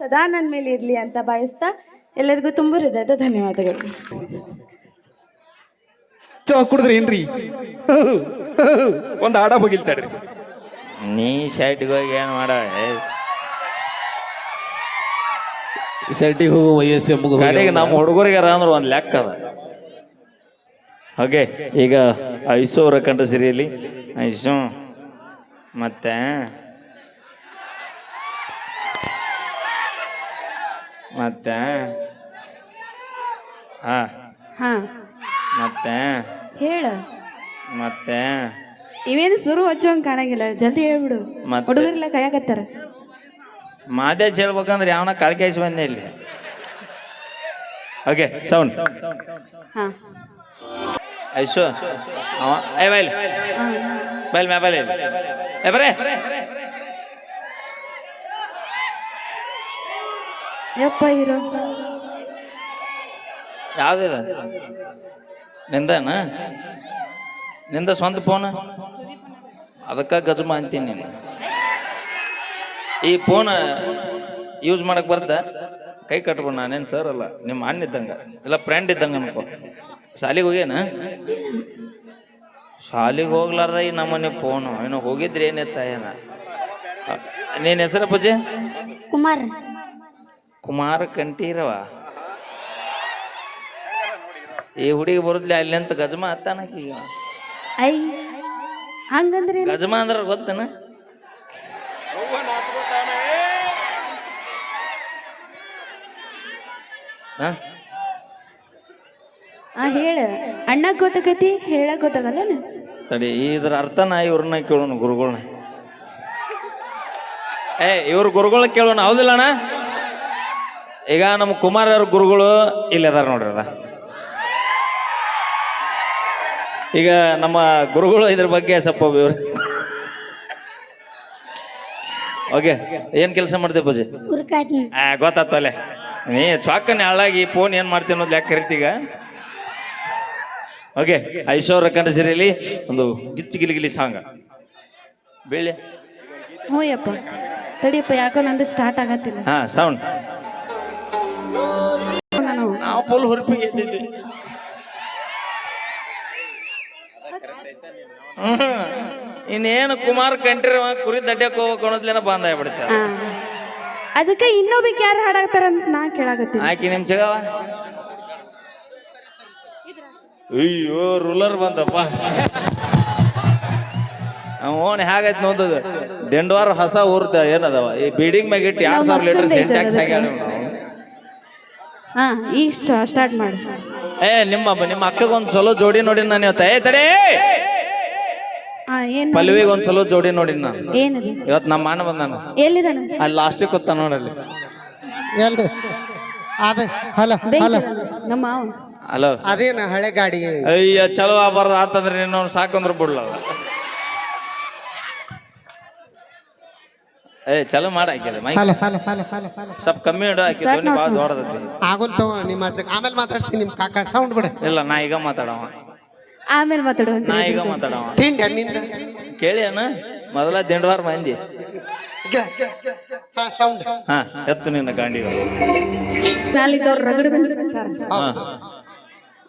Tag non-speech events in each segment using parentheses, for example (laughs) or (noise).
ಸದಾ ನನ್ನ ಮೇಲೆ ಇರಲಿ ಅಂತ ಬಯಸ್ತಾ ಎಲ್ಲರಿಗೂ ತುಂಬ ಹೃದಯದ ಧನ್ಯವಾದಗಳು. ಚಾ ಕುಡಿದ್ರಿ ಏನ್ರಿ? ಒಂದು ಆಡ ಹೋಗಿಲ್ತಾಡ್ರಿ ನೀ ಶರ್ಟಿಗೆ ಹೋಗಿ ಏನು ಮಾಡ? ಶರ್ಟಿಗೆ ಹೋಗೋ ವಯಸ್ಸೆ ಮುಗಿದು ಕಡೆಗೆ ನಮ್ಮ ಹುಡುಗರಿಗೆ ಅಂದ್ರೆ ಒಂದು ಲೆಕ್ಕ ಅದ. ಓಕೆ ಈಗ ಐಸು ಅವರ ಕಂಡ ಸಿರಿಯಲ್ಲಿ ಐಸೋ ಮತ್ತೆ ಮತ್ತೆ? ಹಾ. ಹಾ. ಮತ್ತೆ? ಹೇಳ. ಮತ್ತೆ? ಇವೇನು ಸುರು ಹಚ್ಚೋಂಗ್ ಕಾಣಂಗಿಲ್ಲ. ಜಲ್ದಿ ಹೇಳ್ಬಿಡು. ಮತ್ತೆ? ಹುಡುಗರೆಲ್ಲ ಕೈಯಾಕತ್ತಾರ ಮಾದೇಶ್ ಹೇಳ್ಬೇಕಂದ್ರೆ ಯಾವನ ಕಳ್ಕಾಯಿಸಿ ಬಂದೆ ಇಲ್ಲಿ. ಓಕೆ ಸೌಂಡ್ ಹಾ. ಐಸು ಅವ ಏ ಬೈಲ್. ಬೈಲ್ ಮ್ಯಾ ಬೈಲ್. ಏ ಬರೇ. ಯಪ್ಪ ಹೀರೋ. ಯಾವ್ದಿದ? ನಿಂದನ? ನಿಂದ ಸ್ವಂತ ಫೋನ್ ಅದಕ್ಕೆ ಗಜಮ ಅಂತೀನಿ ನೀನು. ಈ ಫೋನ್ ಯೂಸ್ ಮಾಡಕ್ ಬರ್ತ ಕೈ ಕಟ್ಬೋ ನಾನೇನು ಸರ್ ಅಲ್ಲ? ನಿಮ್ಮ ಅಣ್ಣ ಇದ್ದಂಗ. ಇಲ್ಲ ಫ್ರೆಂಡ್ ಇದ್ದಂಗ ಅನ್ಕೋ. ಶಾಲಿಗೆ ಹೋಗ್ಯಾನ? ಶಾಲಿಗೆ ಹೋಗ್ಲಾರ್ದ ಈ ನಮ್ಮನೆ ಫೋನು ಏನೋ ಹೋಗಿದ್ರೆ ಏನೇ ತಾಯನ? ನೀನ್ ಹೆಸರ ಪೂಜೆ ಕುಮಾರ್. ಕುಮಾರ ಕಂಠೀರವ. ಈ ಹುಡುಗಿ ಬರುದ್ಲಿ ಅಲ್ಲಿ ಅಂತ ಗಜಮ ಅತ್ತಾನಕಿ ಐ ಹಂಗಂದ್ರೆ ಗಜಮ ಅಂದ್ರೆ ಗೊತ್ತನ? ಆ ಹೇಳ. ಅಣ್ಣ ಗೊತ್ತಾಗತಿ ಹೇಳಕ್ ಗೊತ್ತಾಗಲ್ಲ ತಡಿ ಇದ್ರ ಅರ್ಥನ ಇವ್ರನ್ನ ಕೇಳೋಣ ಗುರುಗಳನ್ನ ಏ ಇವ್ರ ಗುರುಗಳ ಕೇಳೋಣ ಹೌದಿಲ್ಲ ಅಣ್ಣ ಈಗ ನಮ್ಮ ಕುಮಾರವ್ರ ಗುರುಗಳು ಇಲ್ಲಿ ಅದಾರ ನೋಡ್ರಿ ಅದ. ಈಗ ನಮ್ಮ ಗುರುಗಳು ಇದ್ರ ಬಗ್ಗೆ ಸ್ವಲ್ಪ ಇವ್ರು ಓಕೆ ಏನು ಕೆಲಸ ಮಾಡ್ತೀವಿ ಪೂಜೆ ಹಾ ಆ ಗೊತ್ತಾತಲೆ ನೀ ಚಾಕನ್ ಹಾಳಾಗಿ ಫೋನ್ ಏನು ಮಾಡ್ತೀನಿ ಅನ್ನೋದು ಯಾಕೆ ಕರಿತೀಗ ಓಕೆ ಐಶ್ವರ್ಯ ಕಂಡ ಸೀರೆಯಲ್ಲಿ ಒಂದು ಗಿಚ್ಚಿ ಗಿಲಿಗಿಲಿ ಸಾಂಗ್ ಬೀಳಿ ಹ್ಞೂ ಯಪ್ಪ. ತಡಿಯಪ್ಪ ಯಾಕೋ ನಂದು ಸ್ಟಾರ್ಟ್ ಆಗತ್ತಿಲ್ಲ. ಹಾ ಸೌಂಡ್ ನಾವು ಫುಲ್ ಹುರುಪಿಗೆ ಎದ್ದಿದ್ವಿ ಹ್ಮ್. ಇನ್ನೇನು ಕುಮಾರ್ ಕಂಠೀರವ ಕುರಿ ದಡ್ಡಕ್ಕೆ ಹೋಗ್ಬೇಕು ಅನ್ನೋದ್ಲೇನ ಬಂದ್ ಆಗ್ಬಿಡುತ್ತೆ. ಅದಕ್ಕೆ ಇನ್ನೊಬ್ಬ ಯಾರು ಹಾಡಾಗ್ತಾರ ಅಂತ ನಾ ಕೇಳಾಕತ್ತೀನಿ. ಆಕಿ ನಿಮ್ ಜಗವ? ಅಯ್ಯೋ ರೂಲರ್ ಬಂತಪ್ಪ ಓಣಿ ಹೇಗೈತ್ ನೋದದು ದಿಂಡವಾರ ಹೊಸ ಊರ್ದ ಏನದವ? ಈ ಬಿಲ್ಡಿಂಗ್ ಮ್ಯಾಗ ಇಟ್ಟು ಎರಡು ಸಾವಿರ ಲೀಟರ್ ಸೆಂಟ್ಯಾಕ್ಸ್ ಆಗ್ಯಾವ ಹಾ ಈಗ ಸ್ಟಾರ್ಟ್ ಮಾಡಿ. ಏ ನಿಮ್ಮ ನಿಮ್ಮ ಅಕ್ಕಗೊಂದು ಚಲೋ ಜೋಡಿ ನೋಡಿ ನಾನು ಇವತ್ತ. ಏ ತಡೆ! ಹಾ ಏನು ಪಲ್ವಿಗೆ ಒಂದ್ ಚಲೋ ಜೋಡಿ ನೋಡಿ ನಾನು. ಏನದು? ಇವತ್ತು ನಮ್ಮ ಮಾನ ಬಂದಾನ. ಎಲ್ಲಿದಾನ ಅಲ್ಲಿ ಲಾಸ್ಟಿಗೆ ಕೂತ ನೋಡಲ್ಲಿ ಎಲ್ರಿ? ಅದೇ ಹಲೋ ಹಲೋ. ನಮ್ಮ ಮಾವ. ಹಲೋ. ಅದೇನ ಹಳೆ ಗಾಡಿ? ಅಯ್ಯ ಚಲೋ ಆಗ್ಬಾರ್ದು ಆತಂದ್ರೆ ನೀನು ಸಾಕಂದ್ರೆ ಬಿಡ್ಲ ಏ ಚಲೋ ಮಾಡ ಹಾಕಿದೆ ಮೈ hello hello hello hello hello. ಸ್ವಲ್ಪ ಕಮ್ಮಿ ಇಡು ಹಾಕಿ ಧ್ವನಿ ಭಾಳ ದೊಡ್ಡದೈತಿ. ಆಗೋಲ್ ತಗೋ ನಿಮ್ಮ ಅಜ್ಜ ಆಮೇಲೆ ಮಾತಾಡ್ತೀನಿ ನಿಮ್ಮ ಕಾಕಾ ಸೌಂಡ್ ಬಿಡ. ಇಲ್ಲ ನಾ ಈಗ ಮಾತಾಡವ. ಆಮೇಲೆ ಮಾತಾಡುವಂತ ನಾ ಈಗ ಮಾತಾಡವ. ತಿಂಡಿ ನಿಂದ ಕೇಳಿ ಅಣ್ಣ ಮೊದಲ ದಿಂಡವಾರ ಮಂದಿ. ಹಾ ಸೌಂಡ್ ಹಾ ಎತ್ತು ನಿನ್ನ ಗಾಂಡಿಗಳು. ನಾಲಿದ್ದವ್ರು ರಗಡು ಬೆನ್ಸ್ಬಿಡ್ತಾರ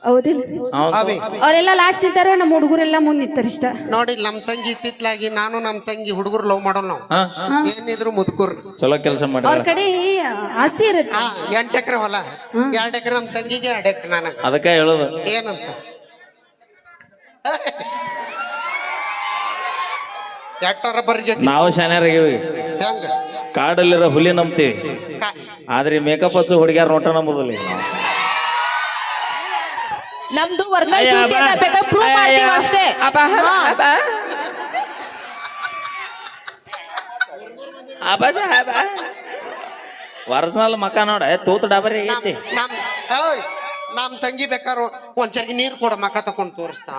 ಹೌದಿಲ್ಲ. ಹೌದು. ಅವೇ ಅವರೆಲ್ಲ ಲಾಸ್ಟ್ ನಿಂತಾರ ನಮ್ಮ ಹುಡುಗರೆಲ್ಲ ಮುಂದೆ ನಿಂತಾರ ಇಷ್ಟ. ನೋಡಿ ನಮ್ ತಂಗಿ ಇತ್ತಿತ್ಲಾಗಿ ನಾನು ನಮ್ ತಂಗಿ ಹುಡುಗರು ಲವ್ ಮಾಡೋಲ್ ನಾವು. ಏನಿದ್ರು ಮುದುಕರು. ಚಲೋ ಕೆಲಸ ಅವ್ರ ಮಾಡಿದ್ರ ಕಡೆ ಆಸ್ತಿ ಇರುತ್ತೆ. ಹಾ ಎಂಟ್ ಎಕರೆ ಹೊಲ. ಎರಡ್ ಎಕರೆ ನಮ್ ತಂಗಿಗೆ ಎರಡ್ ಎಕರೆ ನನಗ. ಅದಕ್ಕೆ ಹೇಳೋದು. ಏನಂತ? (laughs) ಎಟ್ಟರ ಬರ್ಗೆ ನಾವು ಶಾನ್ಯಾರಾಗಿವಿ ಹೆಂಗ? ಕಾಡಲ್ಲಿರೋ ಹುಲಿ ನಂಬ್ತೀವಿ. ಕಾ- ಆದ್ರೆ ಮೇಕಪ್ ಹಚ್ಚು ಹುಡುಗ್ಯಾರ ನೋಟ ನಂಬುದಿಲ್ಲ. ನಮ್ದು ವರ್ಗಲ್ ಅಯ್ಯ, ಡ್ಯೂಟಿ. ಅದ ಬೇಕಾದ್ರೆ ಪ್ರೂವ್ ಮಾಡ್ತೀವಿ ಅಷ್ಟೇ. ಅಪ್ಪ ಅಪ್ಪ ಅಪ್ಪ ಸಾಹೇಬ. ಒರಿಜಿನಲ್ ಮಕ ನೋಡ ತೂತು ಡಬರಿ ಐತಿ. ನಮ್ ಓಯ್ ನಮ್ ತಂಗಿ ಬೇಕಾರು ಒಂದ್ಸರಿ ನೀರ್ ಕೊಡ ಮಕ ತಕೊಂಡ್ ತೋರಿಸ್ತಾ.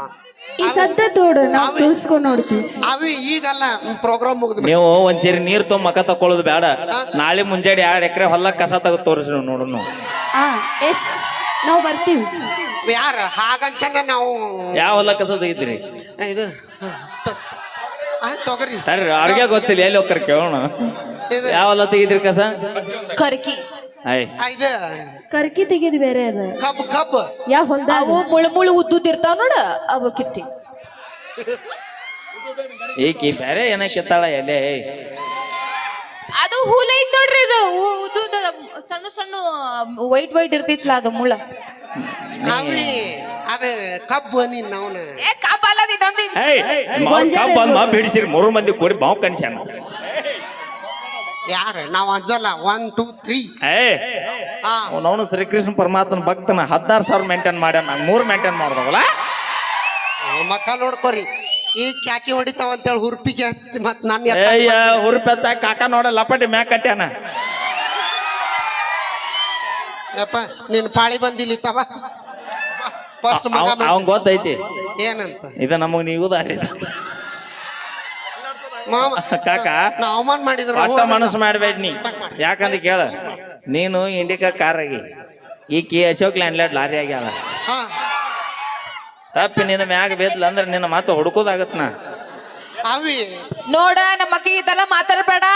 ಈ ಸದ್ದ ತೋಡು ನಾವು ತೋರಿಸ್ಕೊಂಡು ನೋಡ್ತೀವಿ. ಅವಿ ಈಗಲ್ಲ ಪ್ರೋಗ್ರಾಮ್ ಮುಗಿದ್ ನೀವು ಒಂಚೇರಿ ನೀರ್ ತುಂಬ ಮಕ ತಕೊಳ್ಳೋದು ಬೇಡ ನಾಳೆ ಮುಂಜಾನೆ ಎರಡು ಎಕರೆ ಹೊಲ ಕಸ ತೆಗೆದು ತೋರಿಸಿ ನೋಡೋಣ ಹಾ ಎಸ್. ನಾವು ಬರ್ತೀವಿ. ಯಾರ? ಹಾಗಂತ ನಾವು ಯಾವ ಹೊಲ ಕಸ ಇದ್ರಿ ಇದು ತೊಗರಿ. ತಡ್ರಿ ಅವ್ರಿಗೆ ಗೊತ್ತಿಲ್ಲ ಎಲ್ಲಿ ಹೋಗ್ತಾರೆ ಕೇಳೋಣ. ಇದು ಹೊಲ ತೆಗಿದ್ರಿ ಕಸ? ಕರ್ಕಿ. ಆ, ಇದು ಕರ್ಕಿ ತೆಗೆದು ಬೇರೆ ಅದ. ಕಬ್ಬು ಕಬ್ಬು ಯಾವ ಹೊಲ್ದಾಗ? ಅವು ಮುಳು ಮುಳು ಉದ್ದುದ್ ಇರ್ತಾವ ನೋಡ ಅವು ಕಿತ್ತಿ. ಈಕಿ ಬೇರೆ ಏನ ಕಿತ್ತಾಳ ಎಲೆ ಅದು ಹೂಲ ಐತ್ ನೋಡ್ರಿ ಇದು ಉ- ಉದ್ದುದ ಸಣ್ಣ ಸಣ್ಣ ವೈಟ್ ವೈಟ್ ಇರ್ತಿತ್ಲ ಅದು ಮುಳ್ಳ ಅವಿ ಅದ ಕಬ್ಬು ನೀನ್ ಅವನ. ಏ ಕಾಪಾಲದಿ ನಮ್ದು ಇದು. ಏಯ್ ಕಬ್ಬ ಬಂದ್ ಮಾ ಬಿಡಿಸಿರಿ. ಮೂರು ಮಂದಿ ಕೂಡಿ ಬಾವು ಕನ್ಸ್ಯಾನ ಯಾರ? ನಾವು ಅಂಜಲ್ಲ. ಒನ್ ಟೂ ತ್ರೀ ಏ ಹಾ ಅವನು ಶ್ರೀಕೃಷ್ಣ ಪರಮಾತ್ಮನ ಭಕ್ತನ ಹದಿನಾರು ಸಾವಿರ ಮೇಂಟೈನ್ ಮಾಡ್ಯಾನ. ನಾನು ಮೂರು ಮೇಂಟೈನ್ ಮಾಡ್ದವಲ್ಲ? ಮಕ್ಕ ನೋಡ್ಕೊರಿ. ಈ ಕ್ಯಾಕಿ ಹೊಡಿತಾವ ಅಂತೇಳಿ ಹುರ್ಪಿಗೆ ಹಚ್ಚಿ ಮತ್ ನನ್ನ ಎತ್ತ ಏಯ್ಯ ಹುರುಪಿ ಹಚ್ಚ ಕಾಕ ನೋಡ ಲಪಟಿ ಮ್ಯಾಕ್ ಕಟ್ಯಾನ. ಯಪ್ಪ ನಿನ್ ಪಾಳಿ ಬಂದಿಲ್ಲ ತವ ಫಸ್ಟ್ ಮಗ ಅವನ್ ಗೊತ್ತೈತಿ. ಏನಂತ? ಇದು ನಮಗ್ ನೀವು ದಾರಿ ಮಾಮ ಕಾಕ ನಾ ಅವಮಾನ ಮಾಡಿದ್ರು ಒಟ್ಟ ಮನಸ್ಸು ಮಾಡ್ಬೇಡ ನೀ. ಯಾಕಂದ್ ಕೇಳ ನೀನು ಇಂಡಿಕಾ ಕಾರ್ ಆಗಿ ಈಕಿ ಅಶೋಕ್ ಲ್ಯಾಂಡ್ಲೈಡ್ ಲಾರಿ ಆಗ್ಯಾಳ ಹಾ. ತಪ್ಪಿ ನಿನ್ನ ಮ್ಯಾಗ ಬೇದ್ಲ ಅಂದ್ರೆ ನಿನ್ನ ಮಾತು ಹುಡುಕೋದಾಗತ್ ನಾ ಅವಿ. ನೋಡ ನಮ್ಮ ಅಕ್ಕಿ ಇದೆಲ್ಲ ಮಾತಾಡ್ಬೇಡ.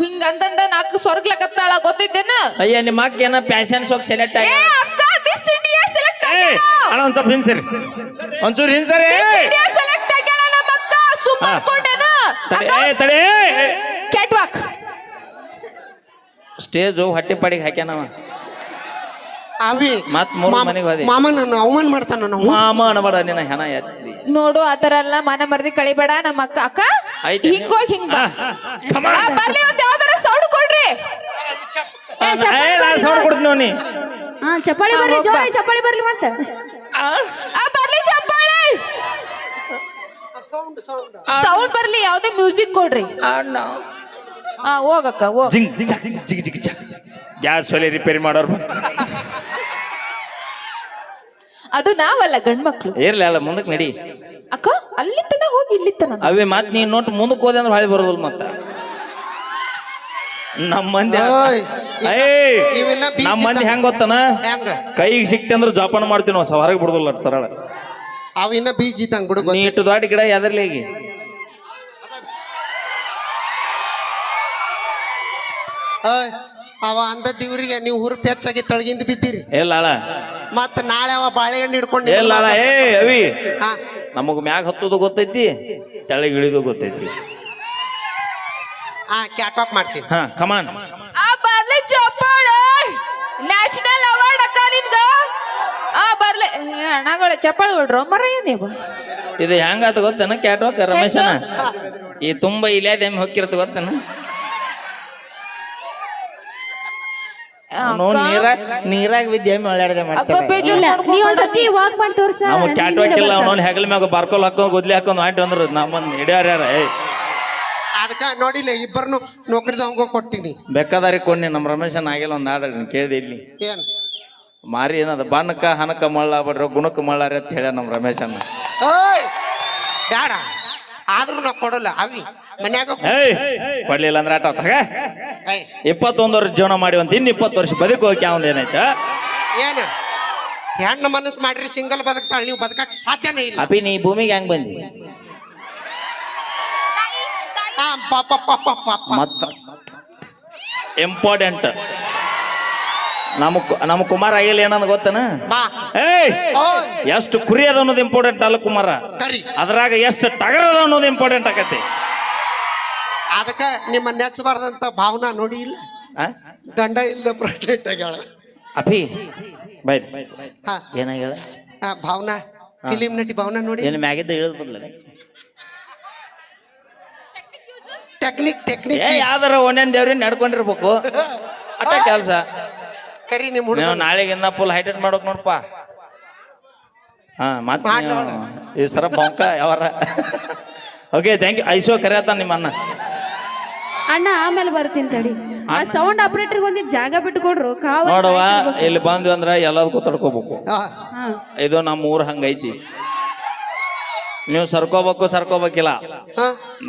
ಹಿಂಗ ಅಂತಂದ ನಾಲ್ಕು ಸ್ವರ್ಗ್ಲಕತ್ತಾಳ ಗೊತ್ತಿದ್ದೇನ? ಅಯ್ಯ ನಿಮ್ಮ ಅಕ್ಕ ಏನ ಪ್ಯಾಶನ್ ಶೋಕ್ ಸೆಲೆಕ್ಟ್ ಆಗಿ ಅಣ್ಣ ಒಂದ್ ಸ್ವಲ್ಪ ಹಿಂಸರಿ. ಒಂಚೂರು ಹಿಂಸರಿ. ತಡಿ ತಡಿ. ಕ್ಯಾಟ್ ವಾಕ್ ಸ್ಟೇಜು ಹೊಟ್ಟೆ ಪಾಡಿಗೆ ಹಾಕ್ಯಾನವ ಅವಿ ಮತ್ತ್ ಮೂರ್ ಮಾಮ- ಮನೆಗ್ ಹೋದೆ. ಮಾಮ ನನ್ನ ಅವಮಾನ ಮಾಡ್ತಾನ ನಾವು ಮಾಮನ ನಿನ್ನ ಹೆಣ ಎತ್ತಿ. ನೋಡು ಆತರ ಎಲ್ಲ ಮನ ಮರ್ದಿ ಕಳಿಬೇಡ ನಮ್ಮ ಅಕ್ಕ ಅಕ್ಕ ಐತೆ ಹಿಂಗೋಗಿ ಹಿಂಗ್ ಬಾ. ಆ, come on. ಆ, ಬರ್ಲಿ ಒಂದ್ ಯಾವ್ದಾರ ಸೌಂಡ್ ಕೊಡ್ರಿ. ಏ ನಾ ಸೌಂಡ್ ಕೊಡ್ತೀನಿ ನೋಡಿ. ಹಾ ಚಪ್ಪಾಳಿ ಬರ್ಲಿ ಚಪ್ಪಾಳಿ ಬರ್ಲಿ ಮತ್ತೆ. ಆ? ಬರ್ಲಿ ಚಪ್ಪಾಳೆ. ಸೌಂಡ್ ಸೌಂಡ್ ಸೌಂಡ್ ಬರ್ಲಿ ಯಾವ್ದೇ ಮ್ಯೂಸಿಕ್ ಕೊಡ್ರಿ. ಆ ಹೋಗಕ್ಕ ಹೋಗ್. ಜಿಂಗ್ ಜಿಗ್ ಜಿಗ್ ಜಿಗ್ ಜಿಗ್ ಗ್ಯಾಸ್ ಒಲೆ ರಿಪೇರಿ ಮಾಡೋರು ಬಂದ್ರು. ಅದು ನಾವಲ್ಲ ಗಂಡ್ಮಕ್ಳು. ಇರ್ಲಿ ಅಲ್ಲ ಮುಂದಕ್ಕೆ ನಡಿ. ಅಕ್ಕ ಅಲ್ಲಿ ತನ ಹೋಗಿ ಇಲ್ಲಿ ತನ ಅವೇ ಮಾತ್ ನೀನ್ ನೋಟ್ ಮುಂದಕ್ಕೆ ಹೋದೆ ಅಂದ್ರೆ ಹಾಳಿ ಬರೋದಿಲ್ಲ ಮತ್ತ. ನಮ್ಮ ಮಂದಿ ಓಯ್, ಏಯ್ ಇವೆಲ್ಲ ಬೀಚ್ ನಮ್ಮ ಮಂದಿ. ಹೆಂಗ್ ಗೊತ್ತನ? ಹೆಂಗ? ಕೈಗೆ ಸಿಕ್ತಿ ಅಂದ್ರೆ ಜೋಪಾನ ಮಾಡ್ತೀವಿ ನಾವು ಸ- ಹೊರಗೆ ಬಿಡುದಿಲ್ಲ ಅಷ್ಟ್ ಸರಳ. ಅವಿನ್ನ ಬೀಜ ಇದ್ದಂಗ್ ಬಿಡು ನೀ ಗೊತ್ತ? ಇಟ್ಟು ದಾಟಿ ಗಿಡ ಯಾವ್ದ್ರಲ್ಲಿ ಹೇಗೆ ಓಯ್, ಅವ ಅಂದ ದಿವ್ರಿಗೆ ನೀವು ಹುರುಪಿ ಹೆಚ್ಚಾಗಿ ತಳಗಿಂದ ಬಿದ್ದೀರಿ. ಇಲ್ಲ ಅಲ್ಲ. ಮತ್ತ ನಾಳೆ ಅವ ಬಾಳೆಹಣ್ಣು ಹಿಡ್ಕೊಂಡು ಇಲ್ಲ ಅಲ್ಲ ಏ ಅವಿ. ಹಾ. ನಮಗ್ ಮ್ಯಾಗ ಹತ್ತೋದು ಗೊತ್ತೈತಿ ತೆಳಗ್ ಇಳಿದು ಗೊತ್ತೈತಿ. ಹಾ ಕ್ಯಾಟಾಕ್ ಮಾಡ್ತೀನಿ. ಹಾ ಕಮಾನ್ ಆ ಬರ್ಲಿ ಚಪ್ಪಾಳೆ. ನ್ಯಾಷನಲ್ ಅವಾರ್ಡ್ ಅಕ್ಕ ನಿನ್ಗ? ಆ ಬರ್ಲಿ ಏ, ಅಣ್ಣಗಳ ಚಪ್ಪಾಳೆ ಹೊಡ್ರೋ ಮರ ನೀವು ಇದು ಹೆಂಗಾತ ಗೊತ್ತೇನ? ಕ್ಯಾಟ್ವಾಕ್ ರಮೇಶನ? ಈ ತುಂಬಾ ಇಲ್ಯಾದ ಎಮ್ಮೆ ಹೋಗಿರತ್ತ ಗೊತ್ತೇನ? ಅಕ್ಕ, ನೀರಾಗ ನೀರಾಗ ಬಿದ್ದು ಒಳ್ಳಾಡದೆ ಮಾಡ್ತಾರೆ. ನೀ. ಒಂದ್ಸತಿ ವಾಕ್ ಮಾಡಿ ತೋರ್ಸ ನಾವು ಕ್ಯಾಟ್ ಹಾಕಿಲ್ಲ ಹೆಗಲ ಮ್ಯಾಗ ಬಾರ್ಕೋಲ್ ಹಾಕೊಂಡು ಗುದ್ಲಿ ಹಾಕೊಂಡು ಆಂಟಿ ಅಂದ್ರು ನಮ್ಮನ್ನ ಏ ಅದಕ್ಕ ನೋಡಿಲ್ಲ ಇಬ್ಬರನ್ನು ನೌಕರಿದವಂಗ ಕೊಟ್ಟಿನಿ. ಬೆಕ್ಕದಾರಿ ಕೊಡ್ನಿ ನಮ್ಮ ರಮೇಶನ್ ಆಗಿಲ್ಲ ಒಂದ್ ಹಾಡ ಕೇಳಿದೆ ಇಲ್ಲಿ ಏನ್? ಮಾರಿ ಏನದ ಬಣ್ಣಕ್ಕ ಹನಕ ಮಳ್ಳ ಬಡ್ರ ಗುಣಕ್ಕ ಮಳ್ಳಾರಿ ಅಂತ ಹೇಳ ನಮ್ಮ ರಮೇಶನ್ನ. ಓಯ್! ಬೇಡ ಆದ್ರೂ ನಾವು ಕೊಡಲ್ಲ ಅವಿ. ಮನ್ಯಾಗ ಏಯ್ ಕೊಡ್ಲಿಲ್ಲ ಅಂದ್ರೆ ಆಟ ತಗ ಏಯ್. ಇಪ್ಪತ್ತೊಂದು ವರ್ಷ ಜೀವನ ಮಾಡಿ ಒಂದು ಇನ್ನು ಇಪ್ಪತ್ತು ವರ್ಷ ಬದುಕು ಹೋಗಿ ಅವನ್ ಏನೈತೆ ಏನ? ಹೆಣ್ಣು ಮನಸ್ಸು ಮಾಡ್ರಿ ಸಿಂಗಲ್ ಬದುಕ್ತಾಳ ನೀವು ಬದುಕಕ್ ಸಾಧ್ಯನೇ ಇಲ್ಲ. ಅಪಿ ನೀ ಭೂಮಿಗೆ ಹೆಂಗ್ ಬಂದಿ? ಆ, ಮತ್ತ. ಇಂಪಾರ್ಟೆಂಟ್ ನಮ್ಮ ನಮ್ ಕುಮಾರ್ ಕುಮಾರ ಆಗಿಲ್ಲ ಏನಂದ ಗೊತ್ತನ? ಬಾ. ಏಯ್! ಎಷ್ಟು ಕುರಿ ಅದ ಅನ್ನೋದು ಇಂಪಾರ್ಟೆಂಟ್ ಅಲ್ಲ ಕುಮಾರ. ಕರಿ. ಅದ್ರಾಗ ಎಷ್ಟು ಟಗರ್ ಅದ ಅನ್ನೋದು ಇಂಪಾರ್ಟೆಂಟ್ ಆಕತಿ. ಅದಕ್ಕೆ ನಿಮ್ಮ ನೆಚ್ಚಬಾರ್ದಂತ ಭಾವನಾ ನೋಡಿ ಇಲ್ಲ? ಗಂಡ ಇಲ್ಲದ ಪ್ರೊಟೆಕ್ಟ್ ಆಗ್ಯಾಳ. ಅಭಿ ಬೈ. ಹಾ. ಏನಾಗ್ಯಾಳ? ಆ, ಭಾವನಾ ಫಿಲಿಂ ನಟಿ ಭಾವನಾ ನೋಡಿ. ಏನು ಮ್ಯಾಗಿದ್ದ ಇಳಿದ್ ಬದಲ ಟೆಕ್ನಿಕ್ ಟೆಕ್ನಿಕ್ ಏ ಯಾವ್ದಾರ ಒಂದೇನ್ ದೇವ್ರಿ ನಡ್ಕೊಂಡಿರ್ಬೇಕು. ಅಟ್ಟ ಕೆಲಸ. ಕರಿ ನಿಮ್ಮ ಹುಡುಗ ನಾಳೆಗಿನ್ನ ಫುಲ್ ಹೈಟೆಟ್ ಮಾಡೋಕ್ ನೋಡಪ್ಪ ಹಾ ಮತ್ತೆ ಈ ಸರ ಬಂಕ ಯಾವಾರ. ಓಕೆ ಥ್ಯಾಂಕ್ ಯು ಐಸೋ ಕರೆಯತ್ತ ನಿಮ್ಮ ಅಣ್ಣ ಅಣ್ಣ ಆಮೇಲೆ ಬರ್ತೀನಿ ತಡಿ. ಆ ಸೌಂಡ್ ಆಪರೇಟರ್ ಒಂದಿಟ್ಟು ಜಾಗ ಬಿಟ್ಟು ಕೊಡ್ರು ಕಾವ ನೋಡವ ಇಲ್ಲಿ ಬಂದ್ವಿ ಅಂದ್ರೆ ಎಲ್ಲದಕ್ಕೂ ತಡ್ಕೋಬೇಕು. ಇದು ನಮ್ಮ ಊರ್ ಹಂಗೈತಿ. ನೀವು ಸರ್ಕೋಬೇಕು ಸರ್ಕೋಬೇಕಿಲ್ಲ.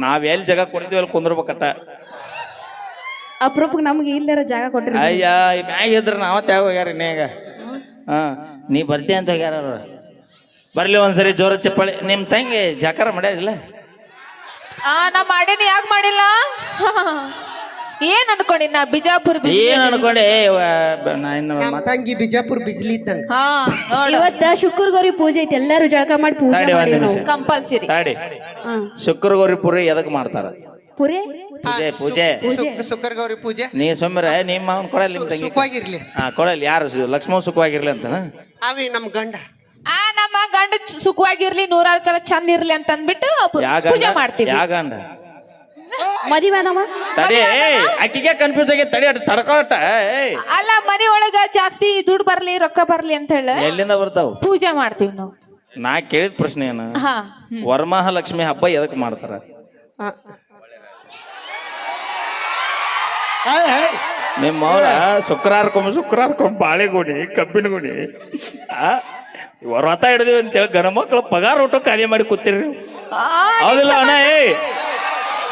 ನಾವ್ ಎಲ್ಲಿ ಜಾಗ ಕೊಡ್ತೀವಿ ಅಲ್ಲಿ ಕುಂದ್ರಬೇಕಟ್ಟ. ಅಪ್ರೂಪಕ್ಕೆ ನಮ್ಗೆ ಇಲ್ಲರ ಜಾಗ ಕೊಟ್ಟಿರ ಅಯ್ಯ ಈ ಮ್ಯಾಗ ಇದ್ರ ನಾವ ತ್ಯಾಗ ಹೋಗ್ಯಾರ ಇನ್ನೇಗ. ಹಾ ನೀ ಬರ್ತೀಯ ಅಂತ ಹೋಗ್ಯಾರ ಅವ್ರು. ಬರ್ಲಿ ಒಂದ್ಸರಿ ಜೋರ ಚಪ್ಪಳಿ. ನಿಮ್ ತಂಗಿ ಜಾಕಾರ ಮಾಡ್ಯಾರಿಲ್ಲ? ಆ ನಾ ಮಾಡೀನಿ ಯಾಕೆ ಮಾಡಿಲ್ಲ? ಏನ್ ಅನ್ಕೊಂಡಿ ನಾ ಬಿಜಾಪುರ ಬಿಜ್ಲಿ ಏನ್ ಅನ್ಕೊಂಡಿ? ವ- ಬ- ನಾ ಇನ್ನು ನಮ್ಮ ತಂಗಿ ಬಿಜಾಪುರ ಬಿಜ್ಲಿ ಇದ್ದಂಗ. ಹಾ ನೋಡು. ಇವತ್ತ ಶುಕ್ರ ಗೌರಿ ಪೂಜೆ ಐತಿ ಎಲ್ಲಾರು ಜಳಕ ಮಾಡಿ ಪೂಜೆ ತಡಿ ಒಂದ್ ಮಾಡಿ ನಿಮಿಷ. ಕಂಪಲ್ಸರಿ. ತಾಡಿ. ಶುಕ್ರ ಗೌರಿ ಪುರಿ ಎದಕ್ ಮಾಡ್ತಾರ? ಪುರಿ ಪೂಜೆ ಪೂಜೆ. ಸುಕ್ಕರ್ ಗೌರಿ ಪೂಜೆ? ನೀ ಸೊಮ್ಮರ ನಿಮ್ಮ ಮಾವನ್ ಕೊಡಲ್ಲ ನಿಮ್ ಸು- ತಂಗಿ. ಸುಖವಾಗಿರ್ಲಿ. ಹಾ ಕೊಡಲ್ಲ ಯಾರು ಸು- ಲಕ್ಷ್ಮಣ್ ಸುಖವಾಗಿರ್ಲಿ ಅಂತ ಅವಿ ನಮ್ ಗಂಡ. ಆ ನಮ್ಮ ಗಂಡ ಚ- ಸುಖವಾಗಿರ್ಲಿ ನೂರಾರು ಕಾಲ ಚಂದ ಇರ್ಲಿ ಅಂತ ಅಂದ್ಬಿಟ್ಟು ಪೂಜೆ ಗಂಡ ಮಾಡ್ತೀವಿ ಗಂಡ ಮದಿವಾನವ ತಡಿ ಆಗಲ್ಲ? ಕನ್ಫ್ಯೂಸ್ ಆಗಿ ತಡಿ ಅಟ್ ತಡ್ಕೊಟ ಏಯ್. ಅಲ್ಲ ಮನೆ ಒಳಗ ಜಾಸ್ತಿ ದುಡ್ಡು ಬರ್ಲಿ ರೊಕ್ಕ ಬರ್ಲಿ ಅಂತ ಹೇಳಿ ಎಲ್ಲಿಂದ ಬರ್ತಾವ? ಪೂಜೆ ಮಾಡ್ತೀವಿ ನಾವು. ನಾ ಕೇಳಿದ ಪ್ರಶ್ನೆ ಏನು? ಹಾ ವರಮಹಾಲಕ್ಷ್ಮಿ ಹಬ್ಬ ಎದಕ್ ಮಾಡ್ತಾರ? ನಿಮ್ಮ ಶುಕ್ರಾರ್ಕೊಂಬ ಶುಕ್ರಾರ್ಕೊಮ್ಮೆ ಶುಕ್ರಾರ್ಕೊಮ್ಮೆ ಬಾಳೆಗುಣಿ ಕಬ್ಬಿನ ಗುಡಿ ಆ? ವ್ರತ ಹಿಡಿದಿವಿ ಅಂತೇಳಿ ಗಣ ಮಕ್ಕಳು ಪಗಾರ ಊಟ ಖಾಲಿ ಮಾಡಿ ಕೂತಿರಿ ಹೌದಿಲ್ಲ ಅಣ್ಣ ಏ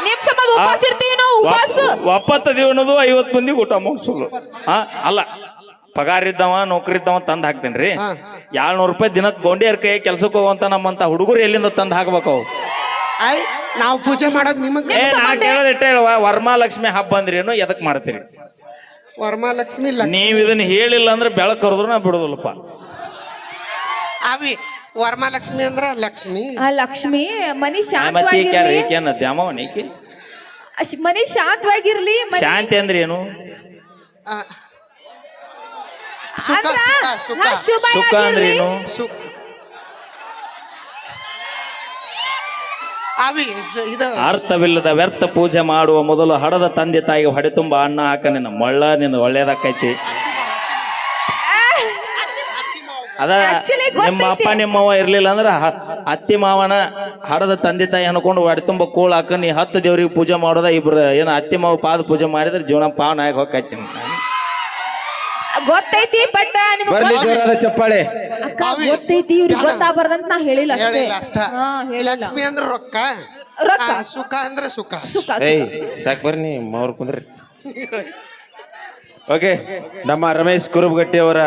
ನಿಮ್ ಸಂಬಂಧ ಉಪವಾಸ ಇರ್ತೀವಿ ನಾವು ಉಪವಾಸ ಒಪ್ಪತ್ತು ಅನ್ನೋದು ಐವತ್ತು ಮಂದಿ ಊಟ ಮುಗಿಸೋದು. ಹಾ ಅಲ್ಲ ಪಗಾರ ಇದ್ದವ ನೌಕರಿ ಇದ್ದವ ತಂದ್ ಹಾಕ್ತೇನೆ ರೀ ಏಳ್ನೂರು ರೂಪಾಯಿ ದಿನಕ್ಕೆ ಗೊಂಡಿಯರ್ ಕೈ ಕೆಲ್ಸಕ್ಕೆ ಹೋಗುವಂತ ನಮ್ಮಂತ ಹುಡುಗರು ಎಲ್ಲಿಂದ ತಂದ್ ಹಾಕ್ಬೇಕು ಅವು? ಏಯ್, ನಾವು ಪೂಜೆ ಮಾಡೋದು ನಿಮಗೆ ಏ ನಾ ಕೇಳೋದಿಟ್ಟೆ ಹೇಳುವ ವರಮಹಾಲಕ್ಷ್ಮಿ ಹಬ್ಬ ಅಂದ್ರೇನು ಎದಕ್ ಮಾಡ್ತೀರಿ? ವರಮಹಾಲಕ್ಷ್ಮಿ ಲಕ್ಷ್ಮಿ. ನೀವು ಇದನ್ನ ಹೇಳಿಲ್ಲ ಅಂದ್ರೆ ಬೆಳಕ್ ಕರೆದ್ರು ನಾ ಬಿಡೋದಿಲ್ಲಪ್ಪ. ಅವಿ ವರಮಹಾಲಕ್ಷ್ಮಿ ಅಂದ್ರ ಲಕ್ಷ್ಮಿ. ಆ ಲಕ್ಷ್ಮಿ ಮನಿ ಮತ್ತೆ ಈಕೆ ಯಾರು? ಶಾಂತವಾಗಿರ್ಲಿ. ಅಶ್- ಮನಿ ಶಾಂತವಾಗಿರ್ಲಿ ಮನಿ- ಶಾಂತಿ ಅಂದ್ರೆ ಏನು? ಆ. ಸುಖ ಅಂದ್ರ, ಸುಖ ಸುಖ. ಹಾ, ಶುಭ ಸುಖ ಅಂದ್ರೆ ಆಗಿರ್ಲಿ. ಏನು? ಸುಖ. ಅವಿ ಸು- ಇದು. ಅರ್ಥವಿಲ್ಲದ ವ್ಯರ್ಥ ಪೂಜೆ ಮಾಡುವ ಮೊದಲು ಹಡದ ತಂದೆ ತಾಯಿಗೆ ಹೊಡೆ ತುಂಬ ಅನ್ನ ಹಾಕ ನಿನ್ನ ಮಳ್ಳ ನಿನ್ನ ಒಳ್ಳೇದಾಕೈತಿ. ಅದ Actually ನಿಮ್ಮ ಅಪ್ಪ ಗೊತ್ತೈತಿ. ನಿಮ್ಮವ್ವ ಇರ್ಲಿಲ್ಲ ಅಂದ್ರೆ ಹ- ಅತ್ತಿ ಮಾವನ ಹಡದ ತಂದೆ ತಾಯಿ ಅನ್ಕೊಂಡು ಹೊಡೆ ತುಂಬ ಕೂಳ್ ಹಾಕ ನೀ ಹತ್ತು ದೇವ್ರಿಗೆ ಪೂಜೆ ಮಾಡೋದ ಇಬ್ರು ಏನು ಅತ್ತಿ ಮಾವ ಪಾದ ಪೂಜೆ ಮಾಡಿದ್ರೆ ಜೀವನ ಪಾವನ ಆಗಿ ಹೋಗೈತಿ ಗೊತ್ತೈತಿ ಬಟ್ ನಿಮ್ಗ್ ಬರ್ಲಿ ಜೋರಾದ ಚಪ್ಪಾಳೆ. ಅಕ್ಕ, ಅವಿ. ಗೊತ್ತೈತಿ ಇವ್ರಿಗೆ ಗೊತ್ತಾಗ್ಬಾರ್ದಂತ ನಾ ಹೇಳಿಲ್ಲ ಅಷ್ಟೇ. ಹೇಳಿಲ್ಲ ಅಷ್ಟ. ಹಾ ಹೇಳಿಲ್ಲ. ಲಕ್ಷ್ಮಿ ಅಂದ್ರೆ ರೊಕ್ಕ. ರೊಕ್ಕ. ಆ, ಸುಖ ಅಂದ್ರೆ ಸುಖ. ಸುಖ ಏಯ್ ಸಾಕ್ ಬರ್ರಿ ಅವ್ರ ಕುಂದ್ರಿ. ಓಕೆ ನಮ್ಮ ರಮೇಶ್ ಕುರುಬಗಟ್ಟಿ ಅವರ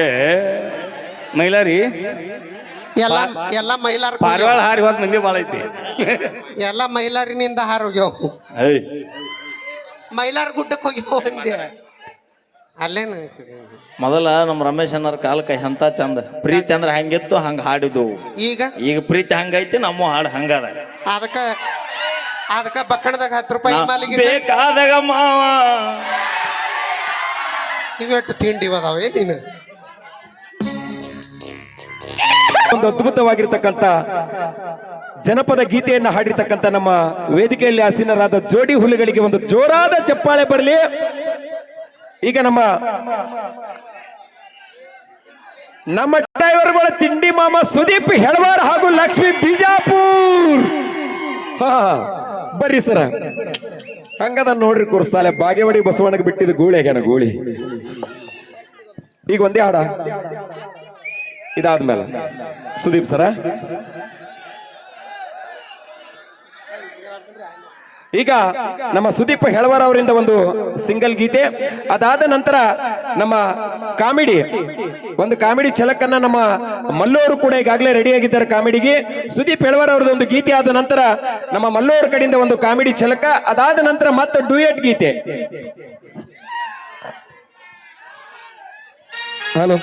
ಏ ಮೈಲಾರಿ ಎಲ್ಲ ಎಲ್ಲ ಮೈಲಾರ ಪಾರಿವಾಳ ಹಾರಿ ಹೋದ ಮಂದಿ ಭಾಳ ಐತಿ. ಎಲ್ಲ ಮೈಲಾರಿನಿಂದ ಹಾರೋಗ್ಯವು ಮೈಲಾರ ಗುಡ್ಡಕ್ಕೆ ಹೋಗ್ಯವು ಅಂದೆ. ಅಲ್ಲೇನು ಮೊದಲ ನಮ್ಮ ರಮೇಶ್ ಕಾಲ ಕೈ ಎಂತ ಚಂದ. ಪ್ರೀತಿ ಅಂದ್ರೆ ಹಂಗಿತ್ತು ಹಂಗ ಹಾಡಿದ್ವು. ಈಗ? ಈಗ ಪ್ರೀತಿ ಹಂಗೈತಿ ನಮ್ಮ ಹಾಡು ಹಂಗದ. ಅದಕ್ಕ ಅದಕ್ಕ ಬಕ್ಕಣದಾಗ ಹತ್ತು ರೂಪಾಯಿ ಮಾಲಿಗೆ ಬೇಕಾದಾಗ ಮಾವ. ಇವೆಟ್ಟು ತಿಂಡಿ ಅದಾವೆ ನೀನು? ಒಂದು ಅದ್ಭುತವಾಗಿರ್ತಕ್ಕಂಥ ಜನಪದ ಗೀತೆಯನ್ನ ಹಾಡಿರ್ತಕ್ಕಂಥ ನಮ್ಮ ವೇದಿಕೆಯಲ್ಲಿ ಆಸೀನರಾದ ಜೋಡಿ ಹುಲಿಗಳಿಗೆ ಒಂದು ಜೋರಾದ ಚಪ್ಪಾಳೆ ಬರಲಿ. ಈಗ ನಮ್ಮ ನಮ್ಮ ಡ್ರೈವರ್ಗಳ ತಿಂಡಿ ಮಾಮ ಸುದೀಪ್ ಹೆಳವಾರ್ ಹಾಗೂ ಲಕ್ಷ್ಮಿ ಬಿಜಾಪುರ್. ಹಾ ಬರ್ರಿ ಸರ. ಹಂಗದ ನೋಡ್ರಿ ಕುರ್ಸಾಲೆ, ಬಾಗೇವಾಡಿ ಬಸವಣ್ಣಗೆ ಬಿಟ್ಟಿದ್ದು ಗೂಳಿ ಆಗ್ಯಾನ ಗೂಳಿ? ಈಗ ಒಂದೇ ಹಾಡ. ಇದಾದ್ಮೇಲೆ. ಸುದೀಪ್ ಸರ? ಈಗ ನಮ್ಮ ಸುದೀಪ್ ಹೆಳವರ್ ಅವರಿಂದ ಒಂದು ಸಿಂಗಲ್ ಗೀತೆ. ಅದಾದ ನಂತರ ನಮ್ಮ ಕಾಮಿಡಿ, ಒಂದು ಕಾಮಿಡಿ ಚಲಕನ್ನ ನಮ್ಮ ಮಲ್ಲೋರು ಕೂಡ ಈಗಾಗಲೇ ರೆಡಿ ಆಗಿದ್ದಾರೆ ಕಾಮಿಡಿಗೆ. ಸುದೀಪ್ ಹೆಳವರ್ ಅವ್ರದ್ದು ಒಂದು ಗೀತೆ ಆದ ನಂತರ ನಮ್ಮ ಮಲ್ಲೋರ್ ಕಡೆಯಿಂದ ಒಂದು ಕಾಮಿಡಿ ಛಲಕ, ಅದಾದ ನಂತರ ಮತ್ತೆ ಡೂಯೆಟ್ ಗೀತೆ. ಹಲೋ.